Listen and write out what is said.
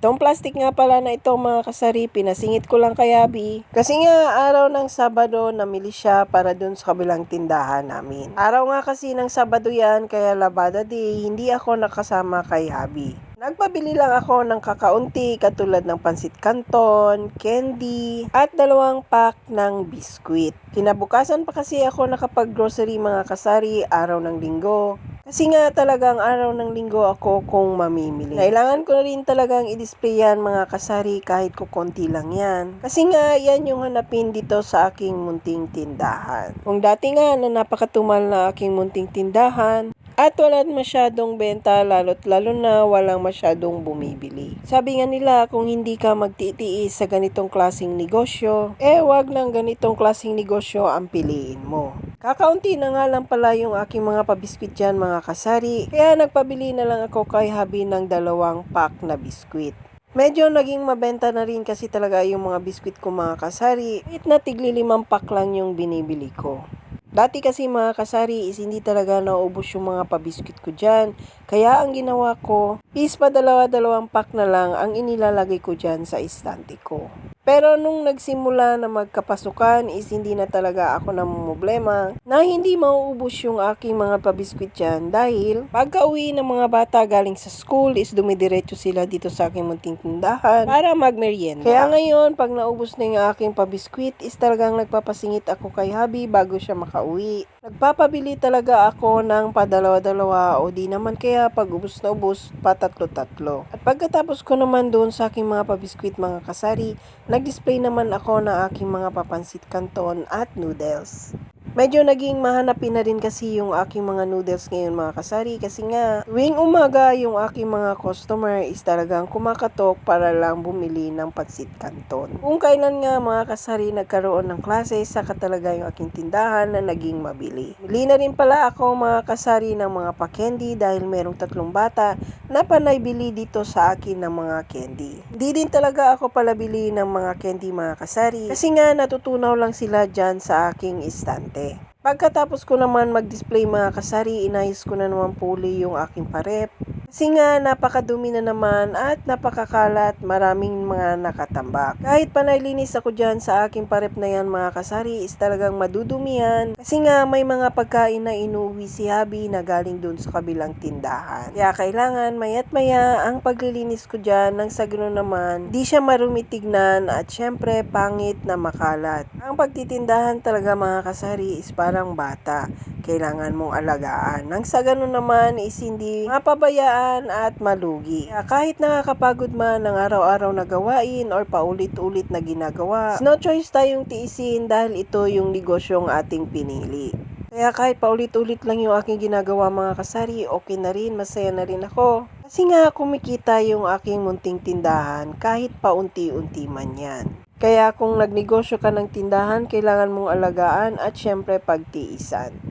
Itong plastic nga pala na ito mga kasari, pinasingit ko lang kay Abby. Kasi nga araw ng Sabado namili siya para dun sa kabilang tindahan namin. Araw nga kasi ng Sabado yan, kaya Labada Day, hindi ako nakasama kay Abby. Nagpabili lang ako ng kakaunti katulad ng pansit canton, candy, at dalawang pack ng biskwit. Kinabukasan pa kasi ako nakapag-grocery mga kasari araw ng linggo. Kasi nga talagang araw ng linggo ako kung mamimili. Kailangan ko na rin talagang i-display yan mga kasari kahit ko konti lang yan. Kasi nga yan yung hanapin dito sa aking munting tindahan. Kung dati nga na napakatumal na aking munting tindahan, at wala masyadong benta lalo't lalo na walang masyadong bumibili. Sabi nga nila kung hindi ka magtitiis sa ganitong klasing negosyo, eh wag ng ganitong klasing negosyo ang piliin mo. Kakaunti na nga lang pala yung aking mga pabiskwit dyan mga kasari, kaya nagpabili na lang ako kay Habi ng dalawang pack na biskwit. Medyo naging mabenta na rin kasi talaga yung mga biskwit ko mga kasari, kahit na tigli limang pack lang yung binibili ko. Dati kasi mga kasari is hindi talaga naubos yung mga pabiskwit ko dyan. Kaya ang ginawa ko is pa dalawa-dalawang pack na lang ang inilalagay ko dyan sa istante ko. Pero nung nagsimula na magkapasukan is hindi na talaga ako namumblema na hindi mauubos yung aking mga pabiskwit dyan dahil pagka uwi ng mga bata galing sa school is dumidiretso sila dito sa aking munting tindahan para magmerienda. Kaya ngayon pag naubos na yung aking pabiskwit is talagang nagpapasingit ako kay Habi bago siya makauwi. Nagpapabili talaga ako ng padalawa-dalawa o di naman kaya pag ubos na ubos patatlo-tatlo. At pagkatapos ko naman doon sa aking mga pabiskwit mga kasari, nag-display naman ako ng aking mga papansit canton at noodles. Medyo naging mahanapin na rin kasi yung aking mga noodles ngayon mga kasari kasi nga tuwing umaga yung aking mga customer is talagang kumakatok para lang bumili ng pansit canton. Kung kailan nga mga kasari nagkaroon ng klase, saka talaga yung aking tindahan na naging mabili. Bili na rin pala ako mga kasari ng mga pa-candy dahil merong tatlong bata na panay bili dito sa akin ng mga candy. Hindi din talaga ako pala bili ng mga candy mga kasari kasi nga natutunaw lang sila dyan sa aking istante. Pagkatapos ko naman mag-display mga kasari, inayos ko na naman puli yung aking parep. Kasi nga napakadumi na naman at napakakalat, maraming mga nakatambak. Kahit panalinis ako dyan sa aking parep na yan mga kasari is talagang madudumihan. Kasi nga may mga pagkain na inuwi si Habi na galing dun sa kabilang tindahan. Kaya kailangan mayat maya ang paglilinis ko dyan nang sa ganoon naman di siya marumi tignan at syempre pangit na makalat. Ang pagtitindahan talaga mga kasari is parang bata kailangan mong alagaan. Nang sa ganun naman is hindi mapabayaan at malugi. Kaya kahit nakakapagod man ng araw-araw na gawain or paulit-ulit na ginagawa, no choice tayong tiisin dahil ito yung negosyong ating pinili. Kaya kahit paulit-ulit lang yung aking ginagawa mga kasari, okay na rin, masaya na rin ako. Kasi nga kumikita yung aking munting tindahan kahit paunti-unti man yan. Kaya kung nagnegosyo ka ng tindahan, kailangan mong alagaan at syempre pagtiisan.